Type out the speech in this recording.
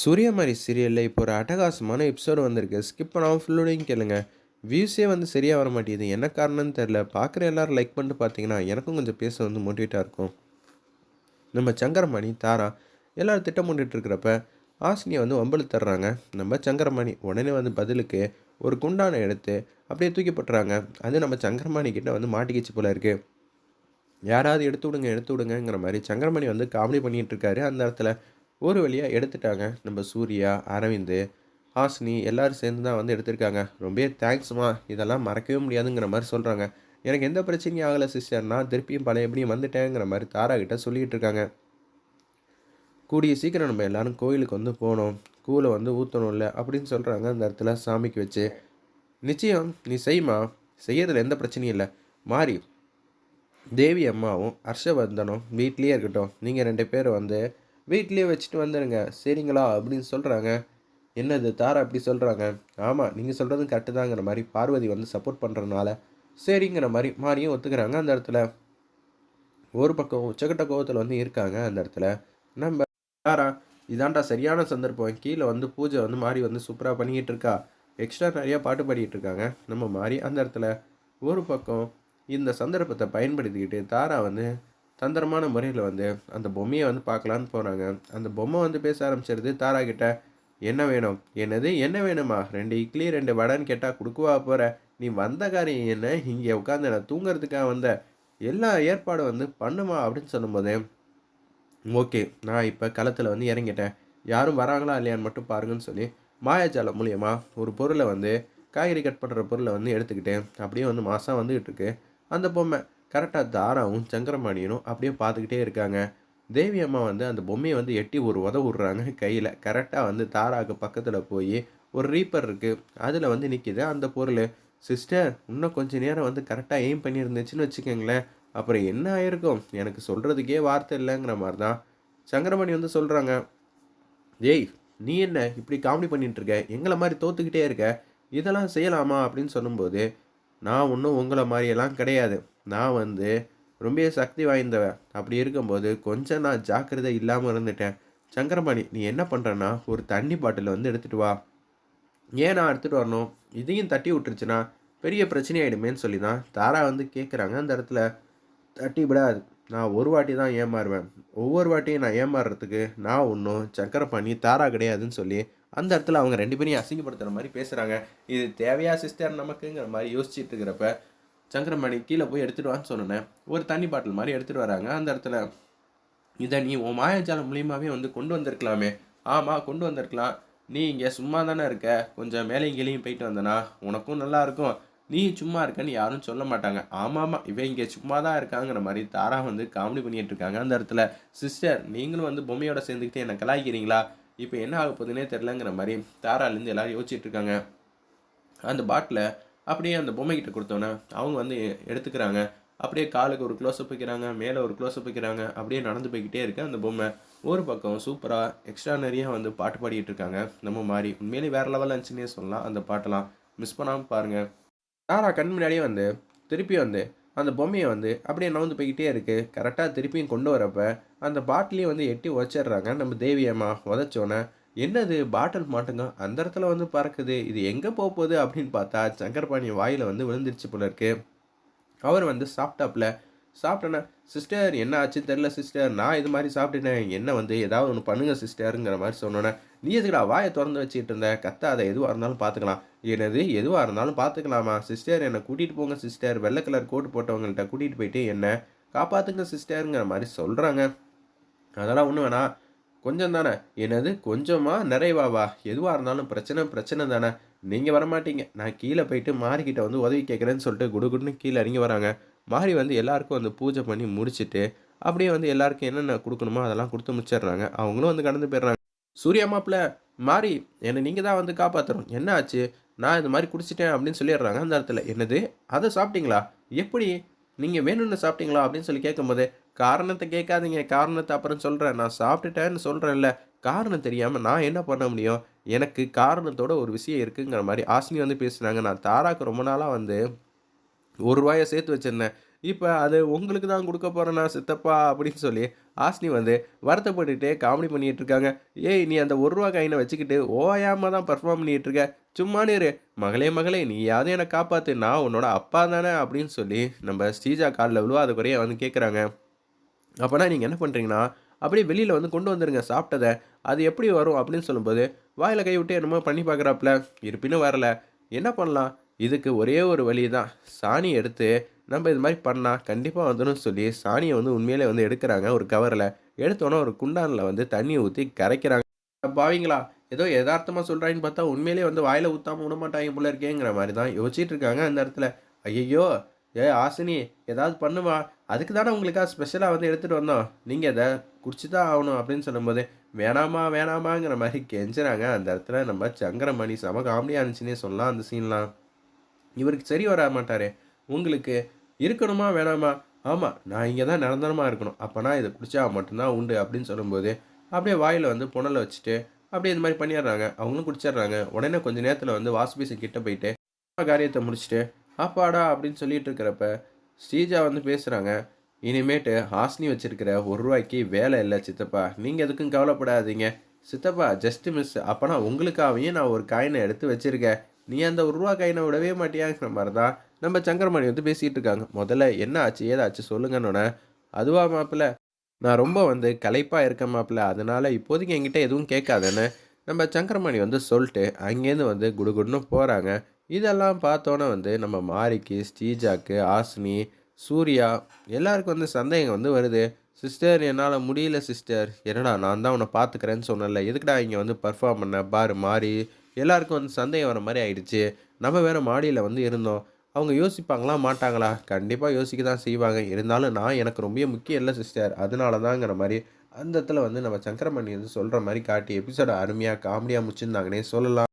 சூரியமாரி சீரியலில் இப்போ ஒரு அட்டகாசமான எபிசோடு வந்திருக்கு. ஸ்கிப் பண்ணாமல் ஃபுல்லோடையும் கேளுங்க. வியூஸே வந்து சரியாக வர மாட்டேங்குது. என்ன காரணம்னு தெரில பார்க்குற எல்லாரும் லைக் பண்ணிட்டு பார்த்தீங்கன்னா எனக்கும் கொஞ்சம் பேச வந்து மோட்டிவேட்டாக இருக்கும். நம்ம சங்கரமணி தாரா எல்லோரும் திட்டம் இருக்கிறப்ப ஆசினியை வந்து வம்பளு தர்றாங்க. நம்ம சங்கரமணி உடனே வந்து பதிலுக்கு ஒரு குண்டானை எடுத்து அப்படியே தூக்கி போட்டுறாங்க. அது நம்ம சங்கரமணி கிட்டே வந்து மாட்டிக்கிச்சு போல இருக்குது யாராவது எடுத்து விடுங்க எடுத்து விடுங்கங்கிற மாதிரி சங்கரமணி வந்து காமெடி பண்ணிகிட்டு இருக்காரு. அந்த இடத்துல ஒரு வழியாக எடுத்துட்டாங்க. நம்ம சூர்யா அரவிந்த் ஹாஸ்னி எல்லோரும் சேர்ந்து தான் வந்து எடுத்திருக்காங்க. ரொம்ப தேங்க்ஸ்மா இதெல்லாம் மறக்கவே முடியாதுங்கிற மாதிரி சொல்கிறாங்க எனக்கு எந்த பிரச்சனையும் ஆகலை சிஸ்டர் நான் திருப்பியும் பழையபடியும் வந்துட்டேங்கிற மாதிரி தாரா கிட்ட சொல்லிக்கிட்டு இருக்காங்க. கூடிய சீக்கிரம் நம்ம எல்லாரும் கோயிலுக்கு வந்து போகணும். கூலை வந்து ஊற்றணும்ல அப்படின்னு சொல்கிறாங்க அந்த இடத்துல சாமிக்கு வச்சு. நிச்சயம் நீ செய்மா. செய்யறதுல எந்த பிரச்சனையும் இல்லை. மாறி தேவி அம்மாவும் ஹர்ஷவர்தனும் வீட்லேயே இருக்கட்டும். நீங்கள் ரெண்டு பேரும் வந்து வீட்லேயே வச்சுட்டு வந்துடுங்க சரிங்களா? அப்படின்னு சொல்கிறாங்க என்னது? தாரா அப்படி சொல்கிறாங்க ஆமாம் நீங்கள் சொல்கிறதும் கரெக்டு தாங்கிற மாதிரி பார்வதி வந்து சப்போர்ட் பண்ணுறதுனால சரிங்கிற மாதிரி மாறியும் ஒத்துக்கிறாங்க அந்த இடத்துல. ஒரு பக்கம் உச்சக்கட்ட கோவத்தில் வந்து இருக்காங்க அந்த இடத்துல. நம்ம தாரா இதாண்டா சரியான சந்தர்ப்பம். கீழே வந்து பூஜை வந்து மாறி வந்து சூப்பராக பண்ணிக்கிட்டு இருக்கா. எக்ஸ்ட்ரா நிறையா பாட்டு பாடிக்கிட்டு இருக்காங்க. நம்ம மாறி அந்த இடத்துல ஒரு பக்கம் இந்த சந்தர்ப்பத்தை பயன்படுத்திக்கிட்டு தாரா வந்து தந்திரமான முறையில் வந்து அந்த பொம்மையை வந்து பார்க்கலான்னு போகிறாங்க அந்த பொம்மை வந்து பேச ஆரம்பிச்சிருது தாரா கிட்ட என்ன வேணும்? என்னது? என்ன வேணுமா? ரெண்டு இட்லி ரெண்டு வடைன்னு கேட்டால் கொடுக்குவா போகிற நீ வந்த காரியம் என்ன? இங்கே உட்காந்து நான் தூங்குறதுக்காக வந்த? எல்லா ஏற்பாடும் வந்து பண்ணுமா? அப்படின்னு சொல்லும்போது ஓகே நான் இப்போ களத்தில் வந்து இறங்கிட்டேன். யாரும் வராங்களா இல்லையான்னு மட்டும் பாருங்கன்னு சொல்லி மாயாஜாலம் மூலியமாக ஒரு பொருளை வந்து காய்கறி கட் பண்ணுற பொருளை வந்து எடுத்துக்கிட்டேன். அப்படியே வந்து மாதம் வந்துக்கிட்டு இருக்கு. அந்த பொம்மை கரெக்டாக தாராவும் சங்கரமணியனும் அப்படியே பார்த்துக்கிட்டே இருக்காங்க. தேவி அம்மா வந்து அந்த பொம்மையை வந்து எட்டி ஒரு உத விட்றாங்க கையில். கரெக்டாக வந்து தாராவுக்கு பக்கத்தில் போய் ஒரு ரீப்பர் இருக்குது அதில் வந்து நிற்கிது அந்த பொருள் சிஸ்டர் இன்னும் கொஞ்சம் நேரம் வந்து கரெக்டாக எய்ம் பண்ணியிருந்துச்சுன்னு வச்சுக்கோங்களேன். அப்புறம் என்ன ஆயிருக்கும்? எனக்கு சொல்கிறதுக்கே வார்த்தை இல்லைங்கிற மாதிரி தான் சங்கரமணி வந்து சொல்கிறாங்க ஏய் நீ என்ன இப்படி காமெடி பண்ணிகிட்டு இருக்க? எங்களை மாதிரி தோத்துக்கிட்டே இருக்க. இதெல்லாம் செய்யலாமா? அப்படின்னு சொல்லும்போது நான் ஒன்றும் உங்களை மாதிரியெல்லாம் கிடையாது. நான் வந்து ரொம்ப சக்தி வாய்ந்தவன். அப்படி இருக்கும்போது கொஞ்சம் நான் ஜாக்கிரதை இல்லாமல் இருந்துட்டேன். சங்கரபாணி நீ என்ன பண்ணுறன்னா ஒரு தண்ணி பாட்டில் வந்து எடுத்துகிட்டு வா. ஏன் நான் எடுத்துகிட்டு வரணும்? இதையும் தட்டி விட்டுருச்சுன்னா பெரிய பிரச்சனை ஆகிடுமேன்னு சொல்லி தான் தாரா வந்து கேட்குறாங்க அந்த இடத்துல தட்டி விடாது. நான் ஒரு வாட்டி தான் ஏமாறுவேன். ஒவ்வொரு வாட்டியும் நான் ஏமாறுறதுக்கு நான் ஒன்றும் சக்கரை பண்ணி தாரா கிடையாதுன்னு சொல்லி அந்த இடத்துல அவங்க ரெண்டு பேரையும் அசிங்கப்படுத்துகிற மாதிரி பேசுகிறாங்க இது தேவையா சிஸ்டர் நமக்குங்கிற மாதிரி யோசிச்சுட்டு இருக்கிறப்ப சங்கரமணி கீழே போய் எடுத்துகிட்டு வான்னு சொன்னேன் ஒரு தண்ணி பாட்டில் மாதிரி எடுத்துகிட்டு வராங்க. அந்த இடத்துல இதை நீ உன் மாயாஜாலம் மூலியமாகவே வந்து கொண்டு வந்திருக்கலாமே. ஆமாம் கொண்டு வந்திருக்கலாம். நீ இங்கே சும்மா தானே இருக்க. கொஞ்சம் மேலேயும் கீழேயும் போயிட்டு வந்தனா உனக்கும் நல்லா இருக்கும். நீ சும்மா இருக்கன்னு யாரும் சொல்ல மாட்டாங்க. ஆமாம் ஆமாம் இவன் இங்கே சும்மா தான் இருக்காங்கிற மாதிரி தாரா வந்து காமெடி பண்ணிகிட்டு இருக்காங்க. அந்த இடத்துல சிஸ்டர் நீங்களும் வந்து பொம்மையோட சேர்ந்துக்கிட்டு என்னை கலாய்க்கிறீங்களா? இப்போ என்ன ஆக போகுதுன்னே தெரிலங்கிற மாதிரி தாராலேருந்து எல்லாரும் யோசிச்சுட்டு இருக்காங்க. அந்த பாட்டில் அப்படியே அந்த பொம்மைக்கிட்ட கொடுத்தோன்னே அவங்க வந்து எடுத்துக்கிறாங்க. அப்படியே காலுக்கு ஒரு க்ளோஸ்அப் வைக்கிறாங்க மேலே ஒரு க்ளோஸ்அப் வைக்கிறாங்க அப்படியே நடந்து போய்கிட்டே இருக்குது அந்த பொம்மை. ஒரு பக்கம் சூப்பராக எக்ஸ்ட்ரா வந்து பாட்டு பாடிக்கிட்டு இருக்காங்க. நம்ம மாதிரி உண்மையிலேயே வேறு லெவலில் இருந்துச்சுன்னே சொல்லலாம் அந்த பாட்டெல்லாம். மிஸ் பண்ணாமல் பாருங்கள் தாரா கண் முன்னாடியே வந்து திருப்பி வந்து அந்த பொம்மையை வந்து அப்படியே நவுந்து போய்கிட்டே இருக்குது கரெக்டாக திருப்பியும் கொண்டு வரப்ப அந்த பாட்டிலையும் வந்து எட்டி உதச்சிடுறாங்க. நம்ம தேவியம்மா உதச்சோன்னே என்னது? பாட்டில் மாட்டுங்க? அந்த இடத்துல வந்து பறக்குது. இது எங்கே போக போகுது அப்படின்னு பார்த்தா சங்கரபாணி வாயில் வந்து விழுந்துருச்சு போல இருக்கு. அவர் வந்து சாப்பிட்டாப்புல. சாப்பிட்டேன்னா சிஸ்டர் என்ன ஆச்சுன்னு தெரில சிஸ்டர். நான் இது மாதிரி சாப்பிட்டுட்டேன். என்ன வந்து ஏதாவது ஒன்று பண்ணுங்கள் சிஸ்டருங்கிற மாதிரி சொன்னோன்னே நீ எதுக்குடா வாயை திறந்து வச்சுக்கிட்டு இருந்த? கத்தாத. எதுவாக இருந்தாலும் பார்த்துக்கலாம். எனது எதுவாக இருந்தாலும் பார்த்துக்கலாமா? சிஸ்டர் என்னை கூட்டிகிட்டு போங்க சிஸ்டர். வெள்ளை கலர் கோட்டு போட்டவங்கள்ட்ட கூட்டிகிட்டு போயிட்டு என்ன காப்பாற்றுங்க சிஸ்டருங்கிற மாதிரி சொல்கிறாங்க அதெல்லாம் ஒன்று வேணாம். கொஞ்சம் தானே. என்னது? கொஞ்சமாக நிறைவாவா எதுவாக இருந்தாலும் பிரச்சனை பிரச்சனை தானே. நீங்கள் வரமாட்டீங்க. நான் கீழே போயிட்டு மாறிக்கிட்ட வந்து உதவி கேட்குறேன்னு சொல்லிட்டு குடுகுடுன்னு கீழே இறங்கி வராங்க. மாறி வந்து எல்லாருக்கும் வந்து பூஜை பண்ணி முடிச்சுட்டு அப்படியே வந்து எல்லாருக்கும் என்னென்ன கொடுக்கணுமோ அதெல்லாம் கொடுத்து முடிச்சிடுறாங்க. அவங்களும் வந்து கடந்து போயிடுறாங்க. சூர்யா மாப்பிள்ள மாறி என்னை நீங்கள் தான் வந்து காப்பாற்றணும் என்ன ஆச்சு? நான் இது மாதிரி குடிச்சிட்டேன் அப்படின்னு சொல்லிடுறாங்க அந்த இடத்துல. என்னது? அதை சாப்பிட்டீங்களா? எப்படி? நீங்கள் வேணும்னு சாப்பிட்டீங்களா? அப்படின்னு சொல்லி கேட்கும்போது காரணத்தை கேட்காதீங்க. காரணத்தை அப்புறம் சொல்கிறேன் நான் சாப்பிட்டுட்டேன்னு சொல்கிறேன்ல காரணம் தெரியாமல் நான் என்ன பண்ண முடியும்? எனக்கு காரணத்தோட ஒரு விஷயம் இருக்குங்கிற மாதிரி ஆசினி வந்து பேசுனாங்க. நான் தாராக்கு ரொம்ப நாளாக வந்து ஒரு ரூபாயை சேர்த்து வச்சுருந்தேன். இப்போ அது உங்களுக்கு தான் கொடுக்க போகிறேண்ணா சித்தப்பா? அப்படின்னு சொல்லி ஆஸ்னி வந்து வருத்தப்பட்டுக்கிட்டே காமெடி பண்ணிகிட்டு இருக்காங்க. ஏய் நீ அந்த ஒரு ரூபா காயினை வச்சுக்கிட்டு ஓயாமல் தான் பர்ஃபார்ம் பண்ணிகிட்டு இருக்க. சும்மா இரு. மகளே மகளே நீயாவது என்னை காப்பாற்று நான் உன்னோட அப்பா தானே அப்படின்னு சொல்லி நம்ம ஸ்ரீஜா காலில் விழுவாத குறைய வந்து கேட்குறாங்க அப்போனா நீங்கள் என்ன பண்ணுறீங்கன்னா அப்படியே வெளியில் வந்து கொண்டு வந்துடுங்க சாப்பிட்டதை. அது எப்படி வரும் அப்படின்னு சொல்லும்போது வாயில் கை விட்டு என்னமோ பண்ணி பார்க்குறாப்புல. இருப்பினும் வரல. என்ன பண்ணலாம்? இதுக்கு ஒரே ஒரு வழி தான். சாணி எடுத்து நம்ம இது மாதிரி பண்ணால் கண்டிப்பாக வந்துடும் சொல்லி சாணியை வந்து உண்மையிலே வந்து எடுக்கிறாங்க. ஒரு கவரில் எடுத்தோன்னே ஒரு குண்டானில் வந்து தண்ணியை ஊற்றி கரைக்கிறாங்க. பாவிங்களா? ஏதோ யதார்த்தமாக சொல்கிறாங்கன்னு பார்த்தா உண்மையிலே வந்து வாயில் ஊற்றாம விட மாட்டாங்க போல இருக்கேங்கிற மாதிரி தான் யோசிச்சுட்டு இருக்காங்க அந்த இடத்துல. ஐயையோ! ஏ ஆசினி ஏதாவது பண்ணுவா? அதுக்கு தானே உங்களுக்காக ஸ்பெஷலாக வந்து எடுத்துகிட்டு வந்தோம். நீங்கள் இதை குடிச்சு தான் ஆகணும் அப்படின்னு சொல்லும்போது வேணாமா வேணாமாங்கிற மாதிரி கெஞ்சுறாங்க. அந்த இடத்துல நம்ம சங்கரமணி செம காமெடியாக இருந்துச்சுன்னே சொல்லலாம் அந்த சீன்லாம் இவருக்கு சரி வர மாட்டாரே. உங்களுக்கு இருக்கணுமா வேணாமா? ஆமாம் நான் இங்கே தான் நிரந்தரமாக இருக்கணும் அப்போனா இதை குடிச்சா மட்டும்தான் உண்டு அப்படின்னு சொல்லும்போது அப்படியே வாயில் வந்து புனலை வச்சுட்டு அப்படியே இந்த மாதிரி பண்ணிடுறாங்க. அவங்களும் குடிச்சிடுறாங்க. உடனே கொஞ்சம் நேரத்தில் வந்து வாசுபீசன் கிட்டே போயிட்டு காரியத்தை முடிச்சுட்டு அப்பாடா அப்படின்னு சொல்லிட்டு இருக்கிறப்ப ஸ்ரீஜா வந்து பேசுகிறாங்க இனிமேட்டு ஹாஸ்னி வச்சுருக்கிற ஒரு ரூபாய்க்கு வேலை இல்லை சித்தப்பா. நீங்கள் எதுக்கும் கவலைப்படாதீங்க. சித்தப்பா ஜஸ்ட் மிஸ் அப்போனா உங்களுக்காகவே நான் ஒரு காயினை எடுத்து வச்சிருக்கேன். நீ அந்த ஒரு ரூபா காயினை விடவே மாட்டியாங்கிற மாதிரி தான் நம்ம சங்கரமணி வந்து பேசிகிட்டு இருக்காங்க முதல்ல என்ன ஆச்சு ஏதாச்சு சொல்லுங்கன்னொன்னே அதுவா மாப்பிள்ள நான் ரொம்ப வந்து களைப்பாக இருக்கேன் மாப்பிள்ள அதனால் இப்போதைக்கு என்கிட்ட எதுவும் கேட்காதுன்னு நம்ம சங்கரமணி வந்து சொல்லிட்டு அங்கேருந்து வந்து குடுகுடுன்னு போகிறாங்க இதெல்லாம் பார்த்தோன்னே வந்து நம்ம மாரிக்கு ஸ்ரீஜாக்கு ஆசினி சூர்யா எல்லாருக்கும் வந்து சந்தேகம் வந்து வருது. சிஸ்டர் என்னால் முடியல சிஸ்டர். என்னடா நான் தான் உன்னை பார்த்துக்கிறேன்னு சொன்னேன்ல. எதுக்குடா இங்கே வந்து பர்ஃபார்ம் பண்ண? பாரு மாறி எல்லாருக்கும் வந்து சந்தேகம் வர மாதிரி ஆயிடுச்சு. நம்ம வேறு மாடியில் வந்து இருந்தோம். அவங்க யோசிப்பாங்களா? மாட்டாங்களா? கண்டிப்பாக யோசிக்க தான் செய்வாங்க. இருந்தாலும் நான் எனக்கு ரொம்ப முக்கியம் இல்லை சிஸ்டர் அதனால தாங்கிற மாதிரி அந்த இடத்துல வந்து நம்ம சங்கரமணி வந்து சொல்கிற மாதிரி காட்டி எபிசோட அருமையாக காமெடியாக முடிச்சிருந்தாங்கன்னே சொல்லலாம்.